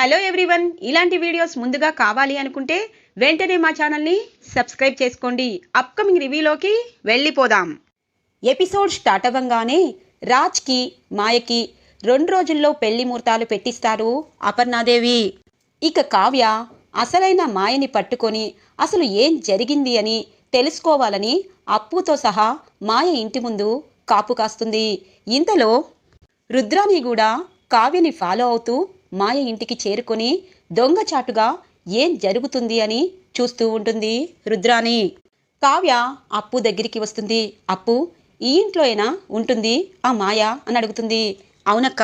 Hello everyone ఇలాంటి videos ముందుగా కావాలి అనుకుంటే వెంటనే మా ఛానల్ని సబ్స్క్రైబ్ చేసుకోండి. అప్కమింగ్ రివ్యూలోకి వెళ్ళిపోదాం. ఎపిసోడ్ స్టార్ట్ అవ్వంగానే రాజ్కి మాయకి రెండు రోజుల్లో పెళ్ళి ముహూర్తాలు పెట్టిస్తారు అపర్ణాదేవి. ఇక కావ్య అసలైన మాయని పట్టుకొని అసలు ఏం జరిగింది అని తెలుసుకోవాలని అప్పుతో సహా మాయ ఇంటి ముందు కాపు కాస్తుంది. ఇంతలో రుద్రాని కూడా కావ్యని ఫాలో అవుతూ మాయ ఇంటికి చేరుకొని దొంగచాటుగా ఏం జరుగుతుంది అని చూస్తూ ఉంటుంది రుద్రాణి. కావ్య అప్పు దగ్గరికి వస్తుంది. అప్పు ఈ ఇంట్లో అయినా ఉంటుంది ఆ మాయ అని అడుగుతుంది. అవునక్క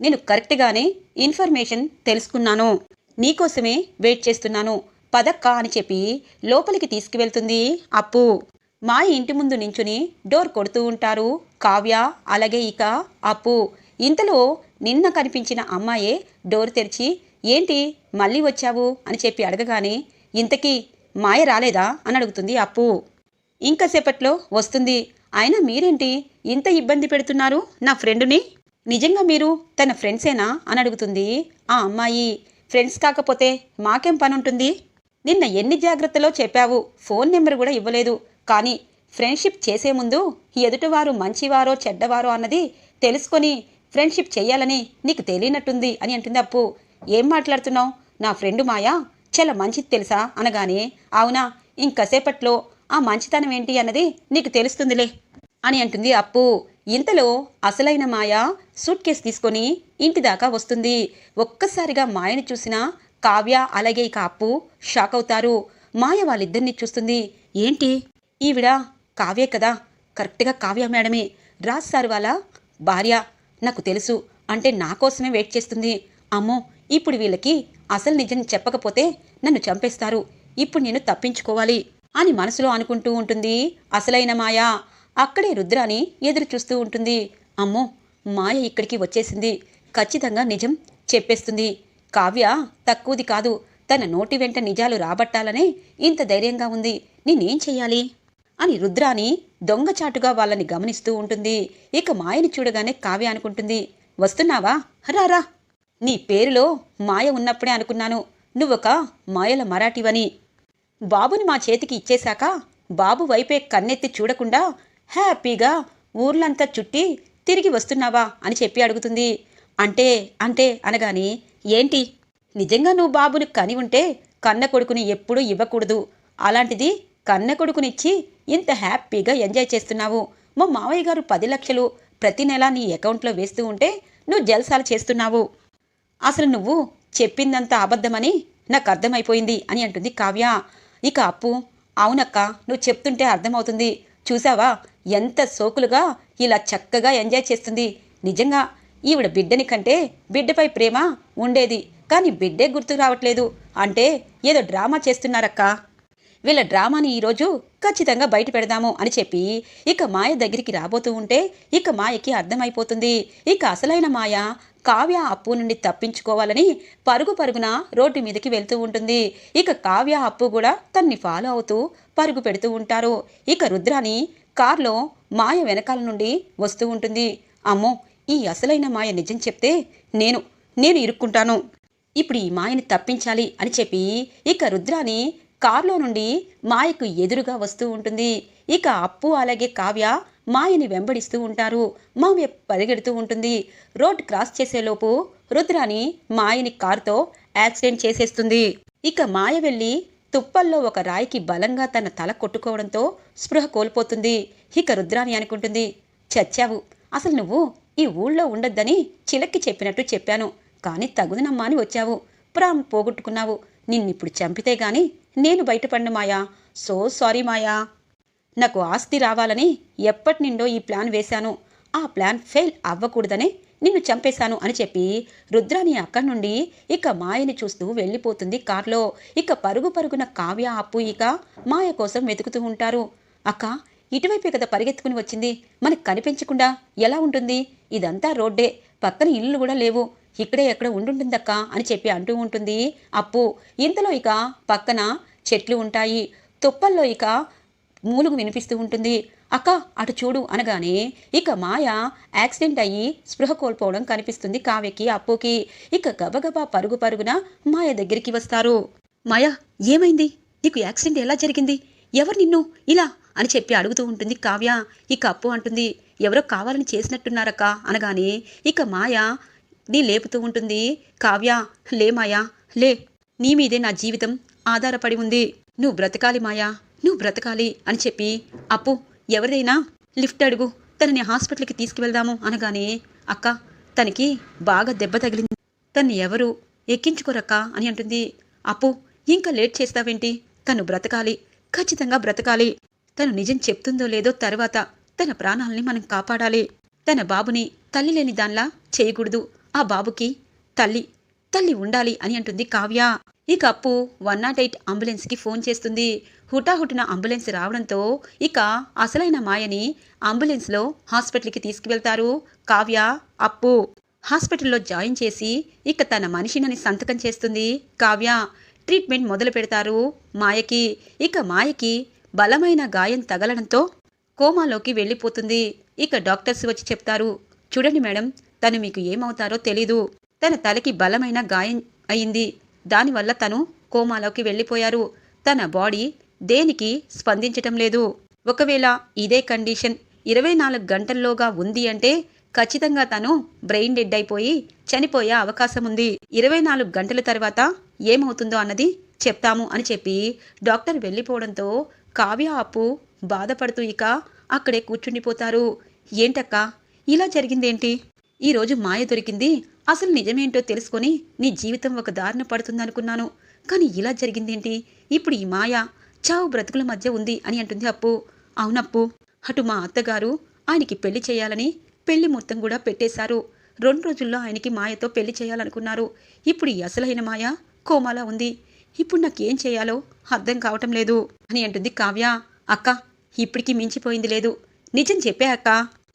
నేను కరెక్ట్గానే ఇన్ఫర్మేషన్ తెలుసుకున్నాను. నీకోసమే వెయిట్ చేస్తున్నాను. పదక్క అని చెప్పి లోపలికి తీసుకువెళ్తుంది అప్పు. మా ఇంటి ముందు నించుని డోర్ కొడుతూ ఉంటారు కావ్య అలాగే ఇక అప్పు. ఇంతలో నిన్న కనిపించిన అమ్మాయే డోర్ తెరిచి ఏంటి? మళ్ళీ వచ్చావు? అని చెప్పి అడగగానే ఇంతకీ మాయ రాలేదా? అని అడుగుతుంది అప్పు. ఇంకాసేపట్లో వస్తుంది. అయినా మీరేంటి ఇంత ఇబ్బంది పెడుతున్నారు నా ఫ్రెండుని? నిజంగా మీరు తన ఫ్రెండ్సేనా? అని అడుగుతుంది ఆ అమ్మాయి. ఫ్రెండ్స్ కాకపోతే మాకేం పని ఉంటుంది నిన్న ఎన్ని జాగ్రత్తలో చెప్పావు? ఫోన్ నెంబర్ కూడా ఇవ్వలేదు. కానీ ఫ్రెండ్షిప్ చేసే ముందు ఎదుటివారు మంచివారో చెడ్డవారో అన్నది తెలుసుకొని ఫ్రెండ్షిప్ చేయాలని నీకు తెలియనట్టుంది అని అంటుంది అప్పు. ఏం మాట్లాడుతున్నావు? నా ఫ్రెండు మాయా? చాలా మంచిది తెలుసా? అనగానే అవునా ఇంకసేపట్లో ఆ మంచితనం ఏంటి అన్నది నీకు తెలుస్తుందిలే అని అంటుంది అప్పు. ఇంతలో అసలైన మాయ సూట్ కేస్ తీసుకొని ఇంటి దాకా వస్తుంది. ఒక్కసారిగా మాయని చూసిన కావ్య అలాగే ఇక అప్పు షాక్ అవుతారు. మాయ వాళ్ళిద్దరిని చూస్తుంది. ఏంటి? ఈవిడ కావ్యే కదా? కరెక్ట్గా కావ్య మేడమే. రాజ్ సార్ వాళ్ళ భార్య. నాకు తెలుసు. అంటే నా కోసమే వెయిట్ చేస్తుంది. అమ్మో ఇప్పుడు వీళ్ళకి అసలు నిజం చెప్పకపోతే నన్ను చంపేస్తారు. ఇప్పుడు నేను తప్పించుకోవాలి అని మనసులో అనుకుంటూ ఉంటుంది అసలైన మాయ. అక్కడే రుద్రాని ఎదురు చూస్తూ ఉంటుంది. అమ్మో మాయ ఇక్కడికి వచ్చేసింది. ఖచ్చితంగా నిజం చెప్పేస్తుంది. కావ్య తక్కువది కాదు. తన నోటి వెంట నిజాలు రాబట్టాలనే ఇంత ధైర్యంగా ఉంది. నేనేం చెయ్యాలి? అని రుద్రాని దొంగచాటుగా వాళ్ళని గమనిస్తూ ఉంటుంది. ఇక మాయని చూడగానే కావ్య అనుకుంటుంది వస్తున్నావా? రారా నీ పేరులో మాయ ఉన్నప్పుడే అనుకున్నాను. నువ్వొక మాయల మరాఠీవని. బాబుని మా చేతికి ఇచ్చేశాక బాబు వైపే కన్నెత్తి చూడకుండా హ్యాపీగా ఊర్లంతా చుట్టి తిరిగి వస్తున్నావా అని చెప్పి అడుగుతుంది. అంటే అంటే అనగాని ఏంటి? నిజంగా నువ్వు బాబుని కని ఉంటే కన్న కొడుకుని ఎప్పుడూ ఇవ్వకూడదు. అలాంటిది కన్న కొడుకునిచ్చి ఇంత హ్యాపీగా ఎంజాయ్ చేస్తున్నావు. మా మావయ్య గారు పది లక్షలు ప్రతి నెల నీ అకౌంట్లో వేస్తూ ఉంటే నువ్వు జల్సాలు చేస్తున్నావు. అసలు నువ్వు చెప్పిందంతా అబద్ధమని నాకు అర్థమైపోయింది అని అంటుంది కావ్య. ఇక అప్పు అవునక్క నువ్వు చెప్తుంటే అర్థమవుతుంది. చూసావా? ఎంత సోకులుగా ఇలా చక్కగా ఎంజాయ్ చేస్తుంది. నిజంగా ఈవిడ బిడ్డని కంటే బిడ్డపై ప్రేమ ఉండేది. కానీ బిడ్డే గుర్తు రావట్లేదు. అంటే ఏదో డ్రామా చేస్తున్నారక్కా. వీళ్ళ డ్రామాని ఈరోజు ఖచ్చితంగా బయట పెడదాము అని చెప్పి ఇక మాయ దగ్గరికి రాబోతూ ఉంటే ఇక మాయకి అర్థమైపోతుంది. ఇక అసలైన మాయ కావ్య అప్పు నుండి తప్పించుకోవాలని పరుగు పరుగున రోడ్డు మీదకి వెళ్తూ ఉంటుంది. ఇక కావ్య అప్పు కూడా తన్ని ఫాలో అవుతూ పరుగు పెడుతూ ఉంటారు. ఇక రుద్రాని కార్లో మాయ వెనకాల నుండి వస్తూ ఉంటుంది. అమ్మో ఈ అసలైన మాయ నిజం చెప్తే నేను నేను ఇరుక్కుంటాను. ఇప్పుడు ఈ మాయని తప్పించాలి అని చెప్పి ఇక రుద్రాని కారులో నుండి మాయకు ఎదురుగా వస్తూ ఉంటుంది. ఇక అప్పు అలాగే కావ్య మాయని వెంబడిస్తూ ఉంటారు. మాయ పరిగెడుతూ ఉంటుంది. రోడ్ క్రాస్ చేసేలోపు రుద్రాని మాయని కారుతో యాక్సిడెంట్ చేసేస్తుంది. ఇక మాయ వెళ్ళి తుప్పల్లో ఒక రాయికి బలంగా తన తల కొట్టుకోవడంతో స్పృహ కోల్పోతుంది. ఇక రుద్రాని అనుకుంటుంది చచ్చావు. అసలు నువ్వు ఈ ఊళ్ళో ఉండొద్దని చిలక్కి చెప్పినట్టు చెప్పాను. కానీ తగుదనమ్మా అని వచ్చావు. ప్రాణం పోగొట్టుకున్నావు. నిన్నిప్పుడు చంపితే గాని నేను బయటపడిన మాయా. సో సారీ మాయా. నాకు ఆస్తి రావాలని ఎప్పటి నుండో ఈ ప్లాన్ వేశాను. ఆ ప్లాన్ ఫెయిల్ అవ్వకూడదనే నిన్ను చంపేశాను అని చెప్పి రుద్రాని అక్కడి నుండి ఇక మాయని చూస్తూ వెళ్ళిపోతుంది కార్లో. ఇక పరుగు పరుగున కావ్య అప్పు ఇక మాయ కోసం వెతుకుతూ ఉంటారు. అక్క ఇటువైపే కదా పరిగెత్తుకుని వచ్చింది. మనకు కనిపించకుండా ఎలా ఉంటుంది? ఇదంతా రోడ్డే. పక్కన ఇల్లు కూడా లేవు. ఇక్కడే ఎక్కడ ఉండుంటుందక్క అని చెప్పి అంటూ ఉంటుంది. అప్పు. ఇంతలో ఇక పక్కన చెట్లు ఉంటాయి. తుప్పల్లో ఇక మూలుగు వినిపిస్తూ ఉంటుంది. అక్క అటు చూడు అనగానే ఇక మాయ యాక్సిడెంట్ అయ్యి స్పృహ కోల్పోవడం కనిపిస్తుంది కావ్యకి అప్పుకి. ఇక గబగబా పరుగు పరుగున మాయ దగ్గరికి వస్తారు. మాయ ఏమైంది? నీకు యాక్సిడెంట్ ఎలా జరిగింది? ఎవరు నిన్ను? ఇలా అని చెప్పి అడుగుతూ ఉంటుంది కావ్య. ఇక అప్పు అంటుంది ఎవరో కావాలని చేసినట్టున్నారక్క అనగానే ఇక మాయ నీ లేపుతూ ఉంటుంది. కావ్య లే మాయా లే. నీ మీదే నా జీవితం ఆధారపడి ఉంది. నువ్వు బ్రతకాలి మాయా నువ్వు బ్రతకాలి అని చెప్పి అప్పు ఎవరిదైనా లిఫ్ట్ అడుగు. తనని హాస్పిటల్కి తీసుకువెళ్దాము అనగానే అక్క తనకి బాగా దెబ్బ తగిలింది. తన్ని ఎవరు ఎక్కించుకోరక్క అని అంటుంది. అప్పు ఇంకా లేట్ చేస్తావేంటి? తను బ్రతకాలి ఖచ్చితంగా బ్రతకాలి. తను నిజం చెప్తుందో లేదో తర్వాత తన ప్రాణాలని మనం కాపాడాలి. తన బాబుని తల్లి లేని దానిలా చేయకూడదు. ఆ బాబుకి తల్లి తల్లి ఉండాలి అని అంటుంది కావ్య. ఇక అప్పు వన్ నాట్ ఎయిట్ అంబులెన్స్కి ఫోన్ చేస్తుంది. హుటాహుటిన అంబులెన్స్ రావడంతో ఇక అసలైన మాయని అంబులెన్స్లో హాస్పిటల్కి తీసుకువెళ్తారు కావ్య అప్పు. హాస్పిటల్లో జాయిన్ చేసి ఇక తన మనిషినని సంతకం చేస్తుంది కావ్య. ట్రీట్మెంట్ మొదలు పెడతారు మాయకి. ఇక మాయకి బలమైన గాయం తగలడంతో కోమాలోకి వెళ్ళిపోతుంది. ఇక డాక్టర్స్ వచ్చి చెప్తారు చూడండి మేడం తను మీకు ఏమవుతారో తెలీదు. తన తలకి బలమైన గాయం అయింది. దానివల్ల తను కోమాలోకి వెళ్ళిపోయారు. తన బాడీ దేనికి స్పందించటం లేదు. ఒకవేళ ఇదే కండిషన్ ఇరవై నాలుగు గంటల్లోగా ఉంది అంటే ఖచ్చితంగా తను బ్రెయిన్ డెడ్ అయిపోయి చనిపోయే అవకాశం ఉంది. ఇరవై నాలుగు గంటల తర్వాత ఏమవుతుందో అన్నది చెప్తాము అని చెప్పి డాక్టర్ వెళ్ళిపోవడంతో కావ్య అప్పు బాధపడుతూ ఇక అక్కడే కూర్చుండిపోతారు. ఏంటక్క? ఇలా జరిగిందేంటి? ఈరోజు మాయ దొరికింది. అసలు నిజమేంటో తెలుసుకొని నీ జీవితం ఒక దారిన పడుతుందనుకున్నాను. కానీ ఇలా జరిగిందేంటి? ఇప్పుడు ఈ మాయ చావు బ్రతుకుల మధ్య ఉంది అని అంటుంది అప్పు. అవునప్పు. అటు మా అత్తగారు ఆయనకి పెళ్ళి చేయాలని పెళ్ళి మొత్తం కూడా పెట్టేశారు. రెండు రోజుల్లో ఆయనకి మాయతో పెళ్ళి చేయాలనుకున్నారు. ఇప్పుడు ఈ అసలైన మాయ కోమాలా ఉంది. ఇప్పుడు నాకేం చేయాలో అర్థం కావటం లేదు అని అంటుంది కావ్య. అక్క ఇప్పటికీ మించిపోయింది లేదు. నిజం చెప్పే అక్క.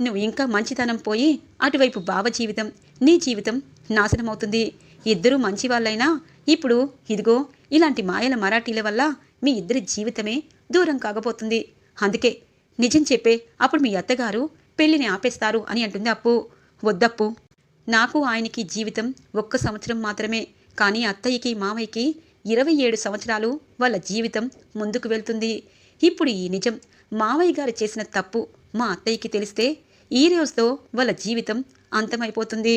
నువ్వు ఇంకా మంచితనం పోయి అటువైపు బావ జీవితం నీ జీవితం నాశనమవుతుంది. ఇద్దరూ మంచి వాళ్ళైనా ఇప్పుడు ఇదిగో ఇలాంటి మాయల మరాఠీల వల్ల మీ ఇద్దరి జీవితమే దూరం కాకపోతుంది. అందుకే నిజం చెప్పే అప్పుడు మీ అత్తగారు పెళ్ళిని ఆపేస్తారు అని అంటుంది అప్పు. వద్దప్పు నాకు ఆయనకి జీవితం ఒక్క సంవత్సరం మాత్రమే కానీ అత్తయ్యకి మామయ్యకి ఇరవై ఏడు సంవత్సరాలు వాళ్ళ జీవితం ముందుకు వెళ్తుంది. ఇప్పుడు ఈ నిజం మావయ్య గారు చేసిన తప్పు మా అత్తయ్యకి తెలిస్తే ఈ రోజుతో వాళ్ళ జీవితం అంతమైపోతుంది.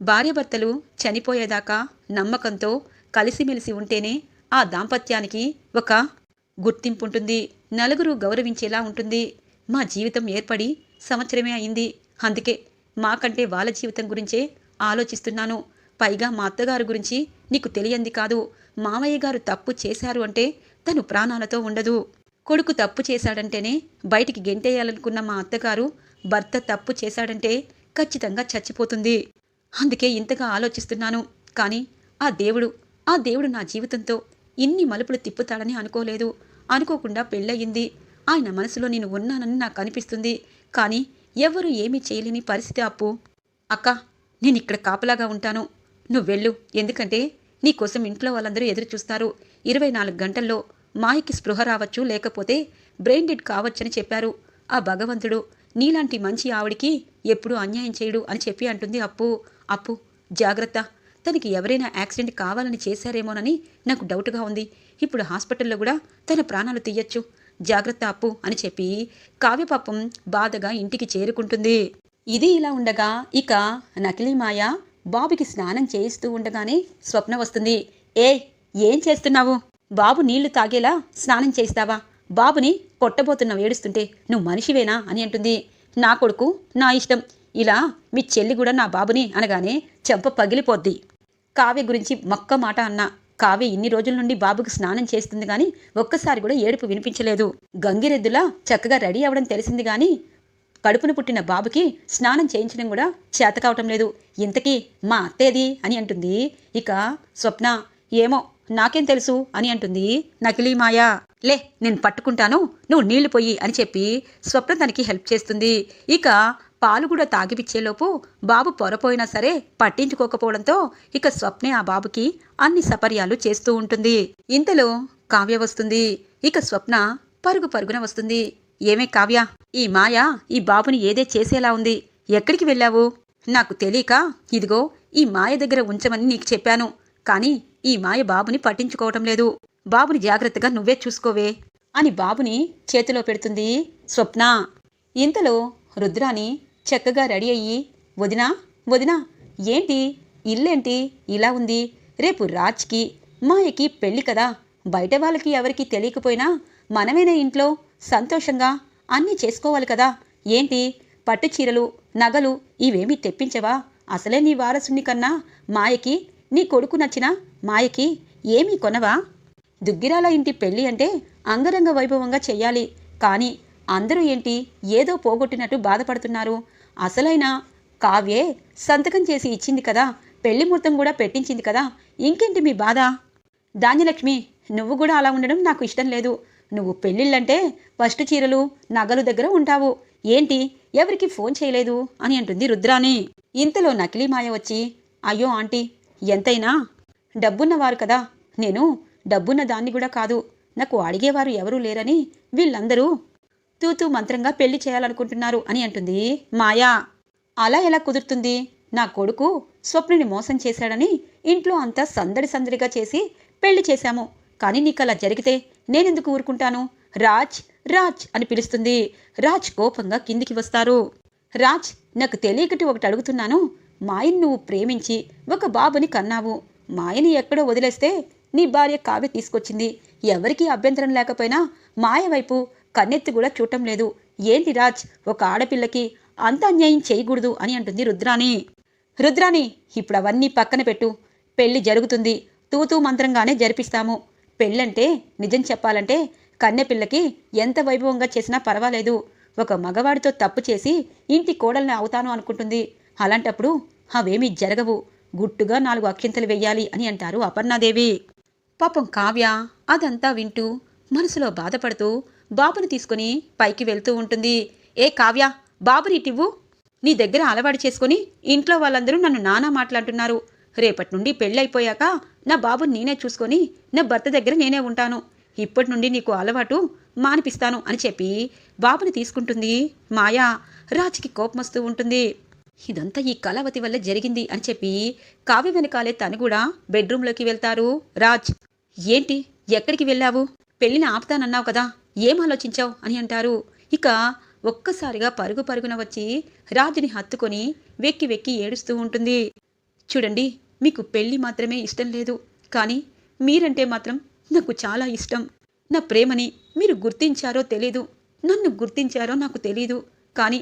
భార్యాభర్తలు చనిపోయేదాకా నమ్మకంతో కలిసిమెలిసి ఉంటేనే ఆ దాంపత్యానికి ఒక గుర్తింపు ఉంటుంది నలుగురు గౌరవించేలా ఉంటుంది. మా జీవితం ఏర్పడి సంవత్సరమే అయింది. అందుకే మాకంటే వాళ్ళ జీవితం గురించే ఆలోచిస్తున్నాను. పైగా మా అత్తగారు గురించి నీకు తెలియంది కాదు. మామయ్య గారు తప్పు చేశారు అంటే తను ప్రాణాలతో ఉండదు. కొడుకు తప్పు చేశాడంటేనే బయటికి గెంటేయాలనుకున్న మా అత్తగారు భర్త తప్పు చేశాడంటే ఖచ్చితంగా చచ్చిపోతుంది. అందుకే ఇంతగా ఆలోచిస్తున్నాను. కానీ ఆ దేవుడు ఆ దేవుడు నా జీవితంతో ఇన్ని మలుపులు తిప్పుతాడని అనుకోలేదు. అనుకోకుండా పెళ్ళయింది. ఆయన మనసులో నేను ఉన్నానని నాకు అనిపిస్తుంది. కానీ ఎవరు ఏమీ చేయలేని పరిస్థితి అప్పు. అక్క నేను ఇక్కడ కాపలాగా ఉంటాను. నువ్వు వెళ్ళు. ఎందుకంటే నీకోసం ఇంట్లో వాళ్ళందరూ ఎదురు చూస్తారు ఇరవై నాలుగు గంటల్లో మాయకి స్పృహ రావచ్చు. లేకపోతే బ్రెయిన్ డెడ్ కావచ్చని చెప్పారు ఆ భగవంతుడు. నీలాంటి మంచి ఆవిడికి ఎప్పుడూ అన్యాయం చేయడు అని చెప్పి అంటుంది అప్పు. అప్పు జాగ్రత్త. తనకి ఎవరైనా యాక్సిడెంట్ కావాలని చేశారేమోనని నాకు డౌట్గా ఉంది. ఇప్పుడు హాస్పిటల్లో కూడా తన ప్రాణాలు తీయచ్చు. జాగ్రత్త అప్పు అని చెప్పి కావ్యపాపం బాధగా ఇంటికి చేరుకుంటుంది. ఇది ఇలా ఉండగా ఇక నకిలీ మాయ బాబుకి స్నానం చేయిస్తూ ఉండగానే స్వప్న వస్తుంది. ఏ ఏం చేస్తున్నావు? బాబు నీళ్ళు తాగేలా స్నానం చేస్తావా బాబుని కొట్టబోతున్నావు ఏడుస్తుంటే నువ్వు మనిషివేనా? అని అంటుంది. నా కొడుకు నా ఇష్టం. ఇలా మీ చెల్లి కూడా నా బాబుని అనగానే చెంప పగిలిపోద్ది. కావ్య గురించి మొక్క మాట అన్న. కావ్య ఇన్ని రోజుల నుండి బాబుకి స్నానం చేస్తుంది కానీ ఒక్కసారి కూడా ఏడుపు వినిపించలేదు. గంగిరెద్దులా చక్కగా రెడీ అవ్వడం తెలిసింది కానీ కడుపున పుట్టిన బాబుకి స్నానం చేయించడం కూడా చేత కావటం లేదు. ఇంతకీ మా అత్తేది? అని అంటుంది. ఇక స్వప్న ఏమో నాకేం తెలుసు? అని అంటుంది. నకిలీ మాయా లే నేను పట్టుకుంటాను. నువ్వు నీళ్ళు పోయి అని చెప్పి స్వప్న తనకి హెల్ప్ చేస్తుంది. ఇక పాలు కూడా తాగిపిచ్చేలోపు బాబు పొరపోయినా సరే పట్టించుకోకపోవడంతో ఇక స్వప్నే ఆ బాబుకి అన్ని సపర్యాలు చేస్తూ ఉంటుంది. ఇంతలో కావ్య వస్తుంది. ఇక స్వప్న పరుగు పరుగున వస్తుంది. ఏమే కావ్య? ఈ మాయ ఈ బాబుని ఏదే చేసేలా ఉంది. ఎక్కడికి వెళ్ళావు? నాకు తెలియక ఇదిగో ఈ మాయ దగ్గర ఉంచమని నీకు చెప్పాను. కానీ ఈ మాయ బాబుని పట్టించుకోవటం లేదు. బాబుని జాగ్రత్తగా నువ్వే చూసుకోవే అని బాబుని చేతిలో పెడుతుంది స్వప్న. ఇంతలో రుద్రాని చక్కగా రెడీ అయ్యి వదినా వదినా ఏంటి? ఇల్లేంటి? ఇలా ఉంది. రేపు రాజ్కి మాయకి పెళ్ళి కదా. బయట వాళ్ళకి ఎవరికి తెలియకపోయినా మనమేనే ఇంట్లో సంతోషంగా అన్నీ చేసుకోవాలి కదా. ఏంటి? పట్టు చీరలు నగలు ఇవేమీ తెప్పించవా? అసలే నీ వారసుని కన్నా మాయకి నీ కొడుకు నచ్చిన మాయకి ఏమీ కొనవా? దుగ్గిరాల ఇంటి పెళ్ళి అంటే అంగరంగ వైభవంగా చెయ్యాలి. కానీ అందరూ ఏంటి ఏదో పోగొట్టినట్టు బాధపడుతున్నారు? అసలైన కావ్యే సంతకం చేసి ఇచ్చింది కదా? పెళ్ళి ముహూర్తం కూడా పెట్టించింది కదా? ఇంకేంటి మీ బాధ? ధాన్యలక్ష్మి నువ్వు కూడా అలా ఉండడం నాకు ఇష్టం లేదు. నువ్వు పెళ్ళిళ్ళంటే ఫస్ట్ చీరలు నగలు దగ్గర ఉంటావు. ఏంటి ఎవరికి ఫోన్ చేయలేదు? అని అంటుంది రుద్రాని ఇంతలో నకిలీ మాయ వచ్చి అయ్యో ఆంటీ ఎంతైనా డబ్బున్నవారు కదా. నేను డబ్బున్న దాన్ని కూడా కాదు. నాకు అడిగేవారు ఎవరూ లేరని వీళ్ళందరూ తూతూ మంత్రంగా పెళ్ళి చేయాలనుకుంటున్నారు అని అంటుంది. మాయా! అలా ఎలా కుదురుతుంది? నా కొడుకు స్వప్నని మోసం చేశాడని ఇంట్లో అంతా సందడి సందడిగా చేసి పెళ్ళి చేశాము. కానీ నీకు అలా జరిగితే నేనెందుకు ఊరుకుంటాను? రాజ్! రాజ్! అని పిలుస్తుంది. రాజ్ కోపంగా కిందికి వస్తారు. రాజ్! నాకు తెలియకటి ఒకటి అడుగుతున్నాను. మాయన్ నువ్వు ప్రేమించి ఒక బాబుని కన్నావు. మాయని ఎక్కడో వదిలేస్తే నీ భార్య కావ్య తీసుకొచ్చింది. ఎవరికీ అభ్యంతరం లేకపోయినా మాయ వైపు కన్నెత్తి కూడా చూడటం లేదు. ఏంటి రాజ్ ఒక ఆడపిల్లకి అంత అన్యాయం చేయకూడదు అని అంటుంది రుద్రాణి. రుద్రాణి ఇప్పుడు అవన్నీ పక్కన పెట్టు. పెళ్ళి జరుగుతుంది. తూతూ మంత్రంగానే జరిపిస్తాము. పెళ్ళంటే నిజం చెప్పాలంటే కన్నెపిల్లకి ఎంత వైభవంగా చేసినా పర్వాలేదు. ఒక మగవాడితో తప్పు చేసి ఇంటి కోడల్ని అవుతాను అనుకుంటుంది. అలాంటప్పుడు అవేమీ జరగవు. గుట్టుగా నాలుగు అక్షింతలు వెయ్యాలి అని అంటారు అపర్ణాదేవి. పాపం కావ్య అదంతా వింటూ మనసులో బాధపడుతూ బాబుని తీసుకుని పైకి వెళ్తూ ఉంటుంది. ఏ కావ్య బాబుని ఇటివ్వు. నీ దగ్గర అలవాటు చేసుకుని ఇంట్లో వాళ్ళందరూ నన్ను నానా మాట్లాడుతున్నారు. రేపటి నుండి పెళ్ళైపోయాక నా బాబుని నేనే చూసుకొని నా భర్త దగ్గర నేనే ఉంటాను. ఇప్పటి నుండి నీకు అలవాటు మానిపిస్తాను అని చెప్పి బాబుని తీసుకుంటుంది మాయా. రాజుకి కోపం వస్తూ ఉంటుంది. ఇదంతా ఈ కళావతి వల్ల జరిగింది అని చెప్పి కావ్య వెనకాలే తను కూడా బెడ్రూమ్లోకి వెళ్తారు. రాజ్ ఏంటి? ఎక్కడికి వెళ్ళావు? పెళ్ళిని ఆపుతానన్నావు కదా ఏం ఆలోచించావు అని అంటారు. ఇక ఒక్కసారిగా పరుగు పరుగున వచ్చి రాజుని హత్తుకొని వెక్కి వెక్కి ఏడుస్తూ ఉంటుంది. చూడండి మీకు పెళ్ళి మాత్రమే ఇష్టం లేదు కానీ మీరంటే మాత్రం నాకు చాలా ఇష్టం. నా ప్రేమని మీరు గుర్తించారో తెలీదు నన్ను గుర్తించారో నాకు తెలీదు కానీ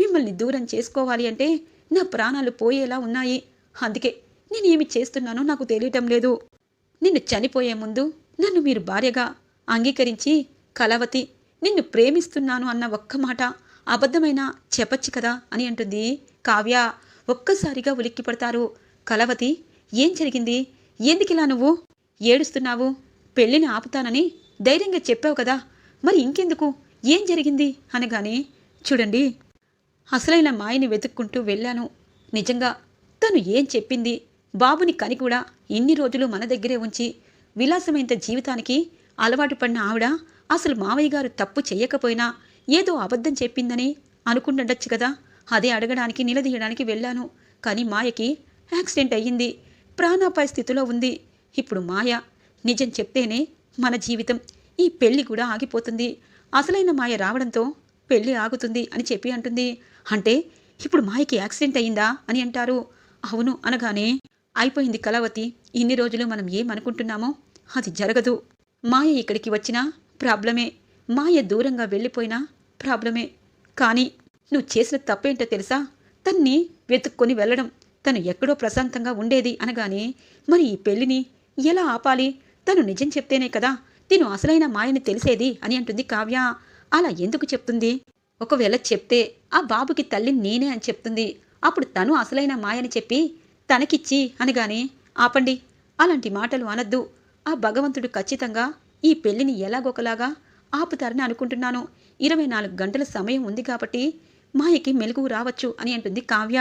మిమ్మల్ని దూరం చేసుకోవాలి అంటే నా ప్రాణాలు పోయేలా ఉన్నాయి. అందుకే నేను ఏమి చేస్తున్నానో నాకు తెలియటం లేదు. నిన్ను చనిపోయే ముందు నన్ను మీరు భార్యగా అంగీకరించి కలవతి నిన్ను ప్రేమిస్తున్నాను అన్న ఒక్క మాట అబద్ధమైనా చెప్పచ్చు కదా అని అంటుంది కావ్య. ఒక్కసారిగా ఉలిక్కిపడతారు కలవతి ఏం జరిగింది? ఎందుకిలా నువ్వు? ఏడుస్తున్నావు? పెళ్ళిని ఆపుతానని ధైర్యంగా చెప్పావు కదా. మరి ఇంకెందుకు? ఏం జరిగింది? అనగానే చూడండి. అసలైన మాయని వెతుక్కుంటూ వెళ్ళాను. నిజంగా తను ఏం చెప్పింది? బాబుని కని కూడా ఇన్ని రోజులు మన దగ్గరే ఉంచి విలాసమైన జీవితానికి అలవాటు పడిన ఆవిడ అసలు మావయ్య గారు తప్పు చేయకపోయినా ఏదో అబద్ధం చెప్పిందని అనుకుంటుండొచ్చు కదా. అదే అడగడానికి నిలదీయడానికి వెళ్ళాను. కానీ మాయకి యాక్సిడెంట్ అయ్యింది. ప్రాణాపాయ స్థితిలో ఉంది. ఇప్పుడు మాయ నిజం చెప్తేనే మన జీవితం. ఈ పెళ్ళి కూడా ఆగిపోతుంది. అసలైన మాయ రావడంతో పెళ్ళి ఆగుతుంది అని చెప్పి అంటుంది. అంటే ఇప్పుడు మాయకి యాక్సిడెంట్ అయ్యిందా? అని అంటారు. అవును అనగానే అయిపోయింది కళావతి ఇన్ని రోజులు మనం ఏమనుకుంటున్నామో అది జరగదు. మాయ ఇక్కడికి వచ్చినా ప్రాబ్లమే. మాయ దూరంగా వెళ్ళిపోయినా ప్రాబ్లమే. కానీ నువ్వు చేసిన తప్పేంటో తెలుసా? తన్ని వెతుక్కొని వెళ్ళడం. తను ఎక్కడో ప్రశాంతంగా ఉండేది అనగానే మరి ఈ పెళ్ళిని ఎలా ఆపాలి? తను నిజం చెప్తేనే కదా. తిను అసలైన మాయని తెలిసేది అని అంటుంది కావ్య. అలా ఎందుకు చెప్తుంది? ఒకవేళ చెప్తే ఆ బాబుకి తల్లి నేనే అని చెప్తుంది. అప్పుడు తను అసలైన మాయని చెప్పి తనకిచ్చి అనగానే ఆపండి. అలాంటి మాటలు అనద్దు. ఆ భగవంతుడు ఖచ్చితంగా ఈ పెళ్ళిని ఎలాగొకలాగా ఆపుతారని అనుకుంటున్నాను. ఇరవై నాలుగు గంటల సమయం ఉంది కాబట్టి మాయకి మెలుగు రావచ్చు అని అంటుంది కావ్య.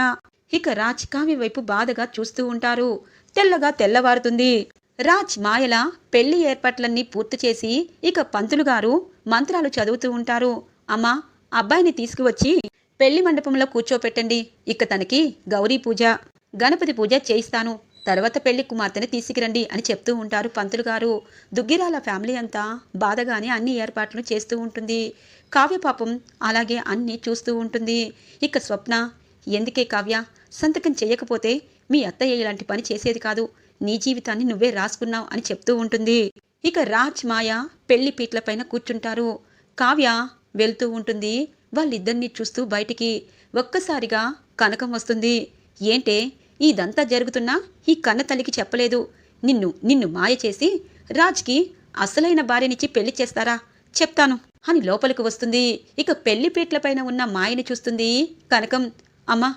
ఇక రాజ్ కావ్య వైపు బాధగా చూస్తూ ఉంటారు. తెల్లగా తెల్లవారుతుంది. రాజ్ మాయల పెళ్ళి ఏర్పాట్లన్నీ పూర్తి చేసి ఇక పంతులు గారు మంత్రాలు చదువుతూ ఉంటారు. అమ్మా అబ్బాయిని తీసుకువచ్చి పెళ్ళి మండపంలో కూర్చోపెట్టండి. ఇక తనకి గౌరీ పూజ గణపతి పూజ చేయిస్తాను. తర్వాత పెళ్ళి కుమార్తెని తీసుకురండి అని చెప్తూ ఉంటారు పంతులు గారు. దుగ్గిరాల ఫ్యామిలీ అంతా బాధగానే అన్ని ఏర్పాట్లు చేస్తూ ఉంటుంది. కావ్య పాపం అలాగే అన్ని చూస్తూ ఉంటుంది. ఇక స్వప్న ఎందుకే కావ్య? సంతకం చేయకపోతే మీ అత్తయ్య ఇలాంటి పని చేసేది కాదు. నీ జీవితాన్ని నువ్వే రాసుకున్నావు అని చెప్తూ ఉంటుంది. ఇక రాజ్ మాయ పెళ్ళి పీట్లపైన కూర్చుంటారు. కావ్య వెళ్తూ ఉంటుంది. వాళ్ళిద్దరినీ చూస్తూ బయటికి ఒక్కసారిగా కనకం వస్తుంది. ఏంటే? ఇదంతా జరుగుతున్నా ఈ కన్న తల్లికి చెప్పలేదు. నిన్ను నిన్ను మాయ చేసి రాజ్కి అసలైన భార్యనిచ్చి పెళ్ళి చేస్తారా? చెప్తాను అని లోపలికి వస్తుంది. ఇక పెళ్ళి పీట్లపైన ఉన్న మాయని చూస్తుంది కనకం. అమ్మా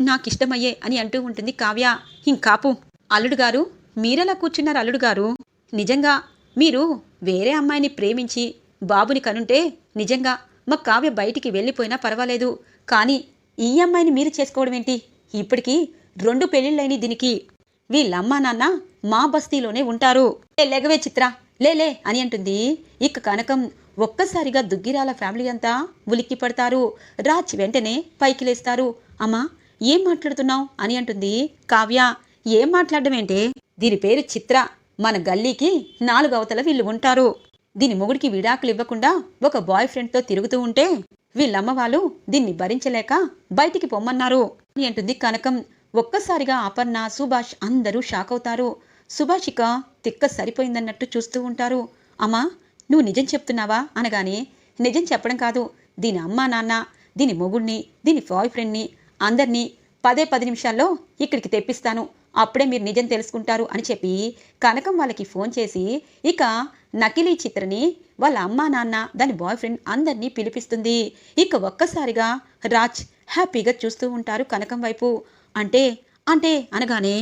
నాకిష్టమయ్యే అని అంటూ ఉంటుంది కావ్య. ఇంకాపు. అల్లుడు గారు మీరెలా కూర్చున్నారు అల్లుడు గారు నిజంగా మీరు వేరే అమ్మాయిని ప్రేమించి బాబుని కనుంటే నిజంగా మా కావ్య బయటికి వెళ్ళిపోయినా పర్వాలేదు. కానీ ఈ అమ్మాయిని మీరు చేసుకోవడం ఏంటి? ఇప్పటికీ రెండు పెళ్ళిళ్ళైన దీనికి. వీళ్ళమ్మా నాన్న మా బస్తీలోనే ఉంటారు. "లే, లెగవే చిత్ర. లేలే అని అంటుంది. ఇక కనకం ఒక్కసారిగా దుగ్గిరాల ఫ్యామిలీ అంతా ఉలిక్కి పడతారు. రాజ్ వెంటనే పైకి లేస్తారు. అమ్మా ఏం మాట్లాడుతున్నావు? అని అంటుంది కావ్య. ఏం మాట్లాడడం ఏంటి? దీని పేరు చిత్ర. మన గల్లీకి నాలుగు అవతల వీళ్ళు ఉంటారు. దీని మొగుడికి విడాకులు ఇవ్వకుండా ఒక బాయ్ ఫ్రెండ్తో తిరుగుతూ ఉంటే వీళ్ళమ్మ వాళ్ళు దీన్ని భరించలేక బయటికి పొమ్మన్నారు అని అంటుంది కనకం. ఒక్కసారిగా అపర్ణ సుభాష్ అందరూ షాక్ అవుతారు. సుభాషిక తిక్క సరిపోయిందన్నట్టు చూస్తూ ఉంటారు. అమ్మా నువ్వు నిజం చెప్తున్నావా? అనగానే నిజం చెప్పడం కాదు. దీని అమ్మా నాన్న దీని మొగుడిని దీని బాయ్ ఫ్రెండ్ని అందరినీ పదే పది నిమిషాల్లో ఇక్కడికి తెప్పిస్తాను. అప్పుడే మీరు నిజం తెలుసుకుంటారు అని చెప్పి కనకం వాళ్ళకి ఫోన్ చేసి ఇక నకిలీ చిత్రని వాళ్ళ అమ్మా నాన్న దాని బాయ్ ఫ్రెండ్ అందరినీ పిలిపిస్తుంది. ఇక ఒక్కసారిగా రాజ్ హ్యాపీగా చూస్తూ ఉంటారు కనకం వైపు. అంటే అంటే అనగానే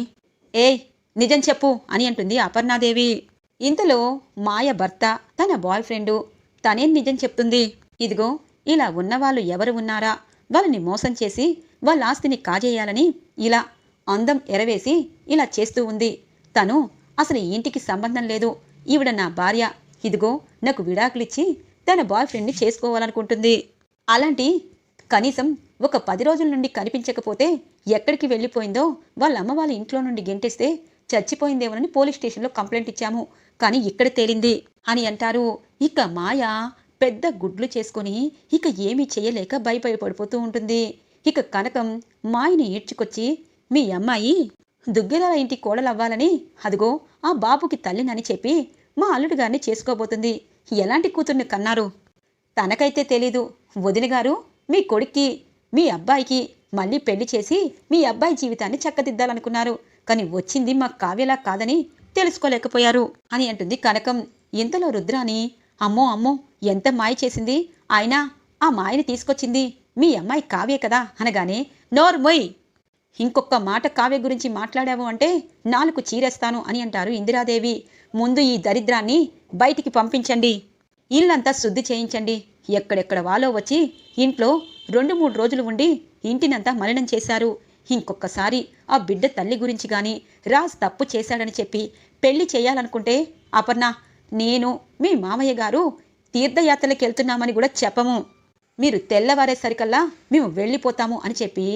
ఏయ్ నిజం చెప్పు అని అంటుంది అపర్ణాదేవి. ఇంతలో మాయ భర్త తన బాయ్ ఫ్రెండు తనేం నిజం చెప్తుంది? ఇదిగో ఇలా ఉన్నవాళ్ళు ఎవరు ఉన్నారా? వాళ్ళని మోసం చేసి వాళ్ళ ఆస్తిని కాజేయాలని ఇలా అందం ఎరవేసి ఇలా చేస్తూ ఉంది. తను అసలు ఈ ఇంటికి సంబంధం లేదు. ఈవిడ నా భార్య. ఇదిగో నాకు విడాకులిచ్చి తన బాయ్ ఫ్రెండ్ని చేసుకోవాలనుకుంటుంది. అలాంటి కనీసం ఒక పది రోజుల నుండి కనిపించకపోతే ఎక్కడికి వెళ్ళిపోయిందో వాళ్ళ అమ్మ వాళ్ళ ఇంట్లో నుండి గెంటేస్తే చచ్చిపోయిందేమోనని పోలీస్ స్టేషన్లో కంప్లైంట్ ఇచ్చాము. కానీ ఇక్కడ తేలింది అని అంటారు. ఇక మాయ పెద్ద గుడ్లు చేసుకొని ఇక ఏమీ చేయలేక భయభయపడిపోతూ ఉంటుంది. ఇక కనకం మాయని ఈడ్చుకొచ్చి మీ అమ్మాయి దుగ్గెలాల ఇంటి కోడలవ్వాలని అదిగో ఆ బాబుకి తల్లినని చెప్పి మా అల్లుడు గారిని చేసుకోబోతుంది. ఎలాంటి కూతుర్ని కన్నారు? తనకైతే తెలీదు. వదిన గారు మీ కొడుక్కి మీ అబ్బాయికి మళ్ళీ పెళ్ళి చేసి మీ అబ్బాయి జీవితాన్ని చక్కదిద్దాలనుకున్నారు. కానీ వచ్చింది మా కావ్యలా కాదని తెలుసుకోలేకపోయారు అని అంటుంది కనకం. ఇంతలో రుద్రాని అమ్మో అమ్మో ఎంత మాయ చేసింది? అయినా ఆ మాయని తీసుకొచ్చింది మీ అమ్మాయి కావ్యే కదా అనగానే నోర్మొయ్! ఇంకొక మాట కావ్య గురించి మాట్లాడావు అంటే నాలుగు చీరేస్తాను అని అంటారు ఇందిరాదేవి. ముందు ఈ దరిద్రాన్ని బయటికి పంపించండి. ఇల్లంతా శుద్ధి చేయించండి. ఎక్కడెక్కడ వాలో వచ్చి ఇంట్లో రెండు మూడు రోజులు ఉండి ఇంటినంతా మలినం చేశారు. ఇంకొకసారి ఆ బిడ్డ తల్లి గురించి కానీ రాజ్ తప్పు చేశాడని చెప్పి పెళ్ళి చేయాలనుకుంటే అపర్ణ నేను మీ మామయ్య గారు తీర్థయాత్రలకు వెళ్తున్నామని కూడా చెప్పము. మీరు తెల్లవారేసరికల్లా మేము వెళ్ళిపోతాము అని చెప్పి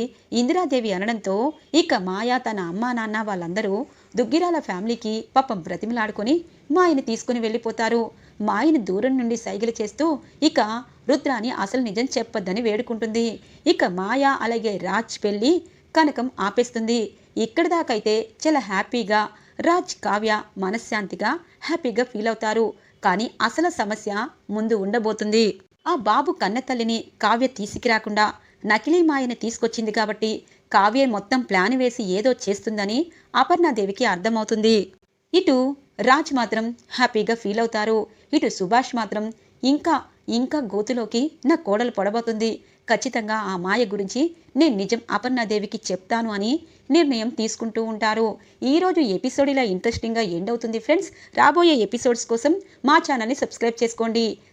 ఇందిరాదేవి అనడంతో ఇక మాయా తన అమ్మా నాన్న వాళ్ళందరూ దుగ్గిరాల ఫ్యామిలీకి పాపం బ్రతిమలాడుకొని మాయని తీసుకుని వెళ్ళిపోతారు. మాయని దూరం నుండి సైగలు చేస్తూ ఇక రుద్రాని అసలు నిజం చెప్పొద్దని వేడుకుంటుంది. ఇక మాయా అలాగే రాజ్ పెళ్ళి కనకం ఆపేస్తుంది. ఇక్కడి దాకైతే చాలా హ్యాపీగా రాజ్ కావ్య మనశ్శాంతిగా హ్యాపీగా ఫీల్ అవుతారు కానీ అసలు సమస్య ముందు ఉండబోతుంది. ఆ బాబు కన్నతల్లిని కావ్య తీసుకురాకుండా నకిలీ మాయని తీసుకొచ్చింది కాబట్టి కావ్య మొత్తం ప్లాన్ వేసి ఏదో చేస్తుందని అపర్ణాదేవికి అర్థమవుతుంది. ఇటు రాజ్ మాత్రం హ్యాపీగా ఫీల్ అవుతారు. ఇటు సుభాష్ మాత్రం ఇంకా ఇంకా గోతులోకి నా కోడలు పొడబోతుంది. ఖచ్చితంగా ఆ మాయ గురించి నేను నిజం అపర్ణాదేవికి చెప్తాను అని నిర్ణయం తీసుకుంటూ ఉంటారు. ఈరోజు ఎపిసోడ్ ఇలా ఇంట్రెస్టింగ్గా ఎండ్ అవుతుంది ఫ్రెండ్స్. రాబోయే ఎపిసోడ్స్ కోసం మా ఛానల్ని సబ్స్క్రైబ్ చేసుకోండి.